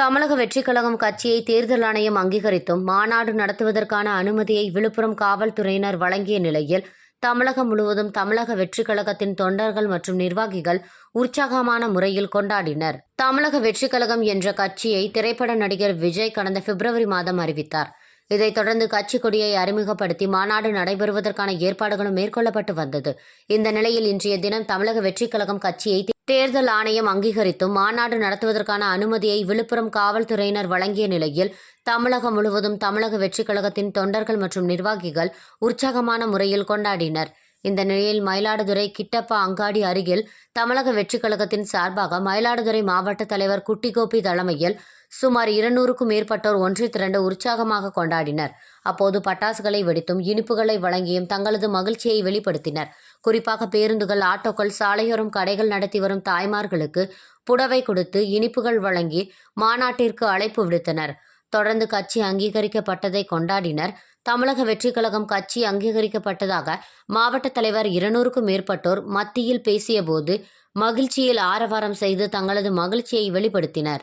தமிழக வெற்றிக் கழகம் கட்சியை தேர்தல் ஆணையம் அங்கீகரித்தும் மாநாடு நடத்துவதற்கான அனுமதியை விழுப்புரம் காவல்துறையினர் வழங்கிய நிலையில் தமிழகம் முழுவதும் தமிழக வெற்றிக் கழகத்தின் தொண்டர்கள் மற்றும் நிர்வாகிகள் உற்சாகமான முறையில் கொண்டாடினர். தமிழக வெற்றிக் கழகம் என்ற கட்சியை திரைப்பட நடிகர் விஜய் கடந்த பிப்ரவரி மாதம் அறிவித்தார். இதைத் தொடர்ந்து கட்சி கொடியை அறிமுகப்படுத்தி மாநாடு நடைபெறுவதற்கான ஏற்பாடுகளும் மேற்கொள்ளப்பட்டு வந்தது. இந்த நிலையில் இன்றைய தினம் தமிழக வெற்றிக் கழகம் கட்சியை தேர்தல் ஆணையம் அங்கீகரித்தும் மாநாடு நடத்துவதற்கான அனுமதியை விழுப்புரம் காவல்துறையினர் வழங்கிய நிலையில் தமிழகம் முழுவதும் தமிழக வெற்றிக் கழகத்தின் தொண்டர்கள் மற்றும் நிர்வாகிகள் உற்சாகமான முறையில் கொண்டாடினர். இந்த நிலையில் மயிலாடுதுறை கிட்டப்பா அங்காடி அருகில் தமிழக வெற்றிக் கழகத்தின் சார்பாக மயிலாடுதுறை மாவட்ட தலைவர் குட்டிகோபி தலைமையில் சுமார் இருநூறுக்கும் மேற்பட்டோர் ஒன்று திரண்டு உற்சாகமாக கொண்டாடினர். அப்போது பட்டாசுகளை வெடித்தும் இனிப்புகளை வழங்கியும் தங்களது மகிழ்ச்சியை வெளிப்படுத்தினர். குறிப்பாக பேருந்துகள் ஆட்டோக்கள் சாலையோரம் கடைகள் நடத்தி வரும் தாய்மார்களுக்கு புடவை கொடுத்து இனிப்புகள் வழங்கி மாநாட்டிற்கு அழைப்பு விடுத்தனர். தொடர்ந்து கட்சி அங்கீகரிக்கப்பட்டதை கொண்டாடினர். தமிழக வெற்றிக் கழகம் கட்சி அங்கீகரிக்கப்பட்டதாக மாவட்ட தலைவர் இருநூறுக்கும் மேற்பட்டோர் மத்தியில் பேசியபோது மகிழ்ச்சியில் ஆரவாரம் செய்து தங்களது மகிழ்ச்சியை வெளிப்படுத்தினர்.